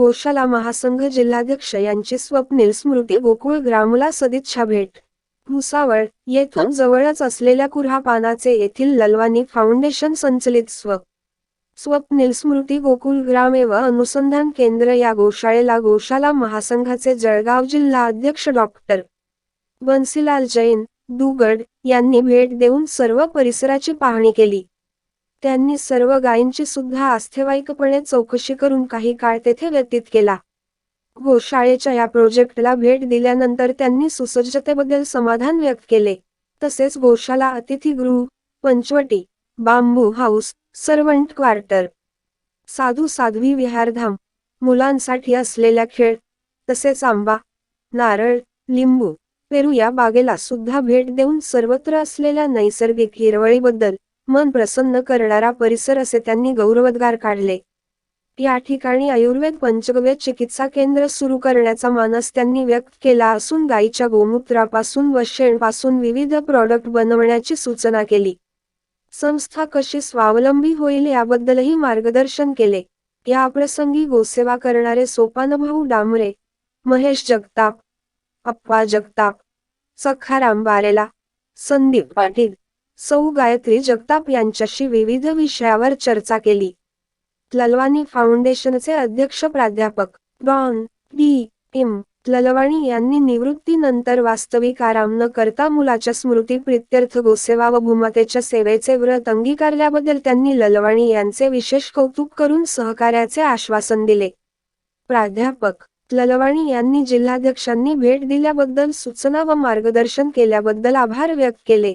गोशाला महासंघ जिल्हाध्यक्ष यांची स्वप्नील स्मृती गोकुळ ग्रामला सदिच्छा भेट भुसावळ येथून जवळच असलेल्या कुऱ्हा पानाचे येथील ललवानी फाउंडेशन संचलित स्व स्वप्नील स्मृती गोकुल ग्राम एव अनुसंधान केंद्र या गोशाळेला गोशाला महासंघाचे जळगाव जिल्हा अध्यक्ष डॉक्टर बन्सीलाल जैन दुगड यांनी भेट देऊन सर्व परिसराची पाहणी केली. त्यांनी सर्व गायींची सुद्धा आस्थेवाईकपणे चौकशी करून काही काळ तेथे व्यतीत केला. गोशाळेच्या या प्रोजेक्टला भेट दिल्यानंतर त्यांनी सुसज्जतेबद्दल समाधान व्यक्त केले. तसेच गोशाला अतिथीगृह Panchavati bamboo house servant quarter sadhu sadhvi विहारधाम मुलांसाठी असलेल्या खेळ तसेच आंबा नारळ लिंबू पेरू या बागेला सुद्धा भेट देऊन सर्वत्र असलेल्या नैसर्गिक हिरवळीबद्दल मन प्रसन्न करणारा परिसर असे त्यांनी गौरवोद्गार काढले. या ठिकाणी आयुर्वेद पंचगव्य चिकित्सा केंद्र सुरू करण्याचा मानस त्यांनी व्यक्त केला असून गायीच्या गोमूत्रापासून व शेणपासून विविध प्रॉडक्ट बनवण्याची सूचना केली. संस्था कशी स्वावलंबी होईल याबद्दलही मार्गदर्शन केले. या प्रसंगी गोसेवा करणारे सोपानभाऊ डांबरे महेश जगताप अप्पा जगताप सखाराम बारेला संदीप पाटील सौ गायत्री जगताप यांच्याशी विविध विषयावर चर्चा केली. ललवानी फाउंडेशनचे अध्यक्ष प्राध्यापक डॉन डी एम. ललवाणी यांनी निवृत्तीनंतर वास्तविक आराम न करता मुलाच्या स्मृती प्रित्यर्थ गोसेवा व भूमतेच्या सेवेचे व्रत अंगीकारल्याबद्दल त्यांनी ललवाणी यांचे विशेष कौतुक करून सहकार्याचे आश्वासन दिले. प्राध्यापक ललवाणी यांनी जिल्हाध्यक्षांनी भेट दिल्याबद्दल सूचना व मार्गदर्शन केल्याबद्दल आभार व्यक्त केले.